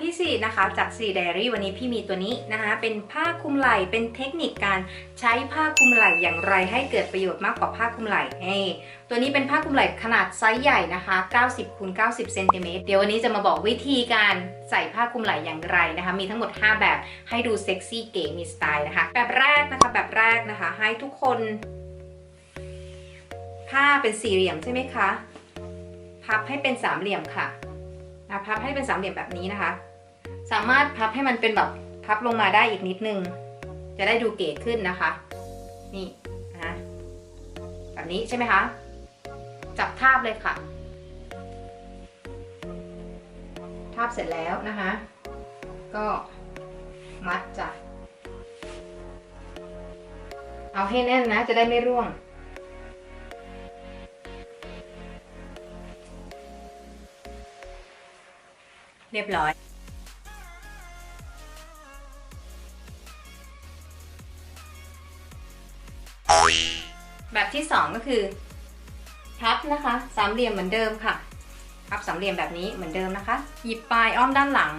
พี่สีนะคะจากสีไดอารี่วันนี้พี่มีตัวนี้นะคะ เป็นผ้าคลุมไหล่เป็นเทคนิคการใช้ผ้าคลุมไหล่อย่างไรให้เกิดประโยชน์มากกว่าผ้าคลุมไหล่เฮ้ตัวนี้เป็นผ้าคลุมไหล่ขนาดไซส์ใหญ่นะคะ 90คูณ90เซนติเมตรเดี๋ยววันนี้จะมาบอกวิธีการใส่ผ้าคลุมไหล่อย่างไรนะคะ มีทั้งหมด 5 แบบให้ดูเซ็กซี่เก๋มีสไตล์นะคะ แบบแรกนะคะแบบแรกนะคะ ให้ทุกคนผ้าเป็นสี่เหลี่ยมใช่ไหมคะพับให้เป็นสามเหลี่ยมค่ะ พับให้เป็นสามเหลี่ยมแบบนี้นะคะ สามารถพับให้มันเป็นแบบพับลงมาได้อีกนิดนึง จะได้ดูเก๋ขึ้นนะคะ นี่นะแบบนี้ใช่ไหมคะ จับทาบเลยค่ะ ทาบเสร็จแล้วนะคะ ก็มัดจ้ะเอาให้แน่นนะ จะได้ไม่ร่วง เรียบร้อยแบบที่สองก็คือพับนะคะสามเหลี่ยมเหมือนเดิมค่ะพับสามเหลี่ยมแบบนี้เหมือนเดิมนะคะ หยิบปลายอ้อมด้านหลัง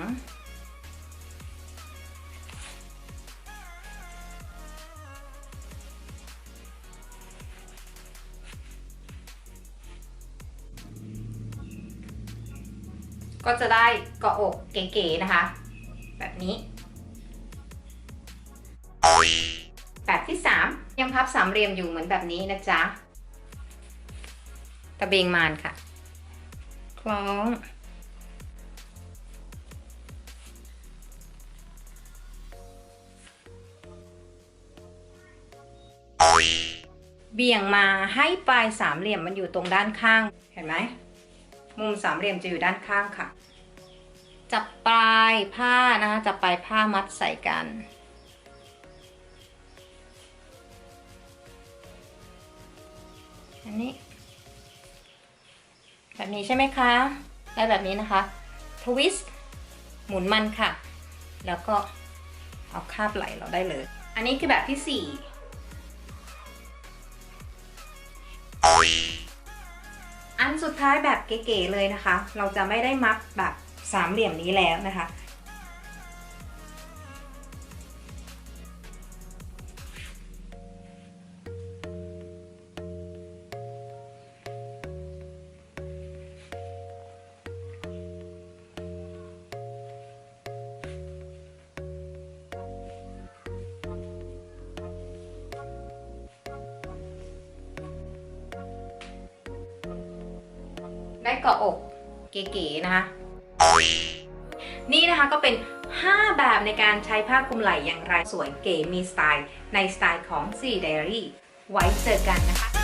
ก็จะได้เกาะอกเก๋ๆนะคะ แบบนี้ แบบที่ 3 ยังพับสามเหลี่ยมอยู่เหมือนแบบนี้นะจ๊ะ ตะเบงมานค่ะ คล้องเบี่ยงมาให้ปลายสามเหลี่ยมมันอยู่ตรงด้านข้าง เห็นไหม มุมสามเหลี่ยมจะอยู่ด้านข้างค่ะ จับปลายผ้านะคะ จับปลายผ้ามัดใส่กัน อันนี้ แบบนี้ใช่ไหมคะได้แบบนี้นะคะ ทวิสต์ หมุนมันค่ะ แล้วก็เอาคาบไหลเราได้เลย อันนี้คือแบบที่สี่ สุดท้ายแบบเก๋ๆเลยนะคะ เราจะไม่ได้มัดแบบสามเหลี่ยมนี้แล้วนะคะ ได้เกาะอกเก๋ๆนะคะ นี่นะคะก็เป็น 5 แบบในการใช้ผ้าคลุมไหล่อย่างไรสวยเก๋มีสไตล์ ในสไตล์ของ C Diary ไว้เจอกันนะคะ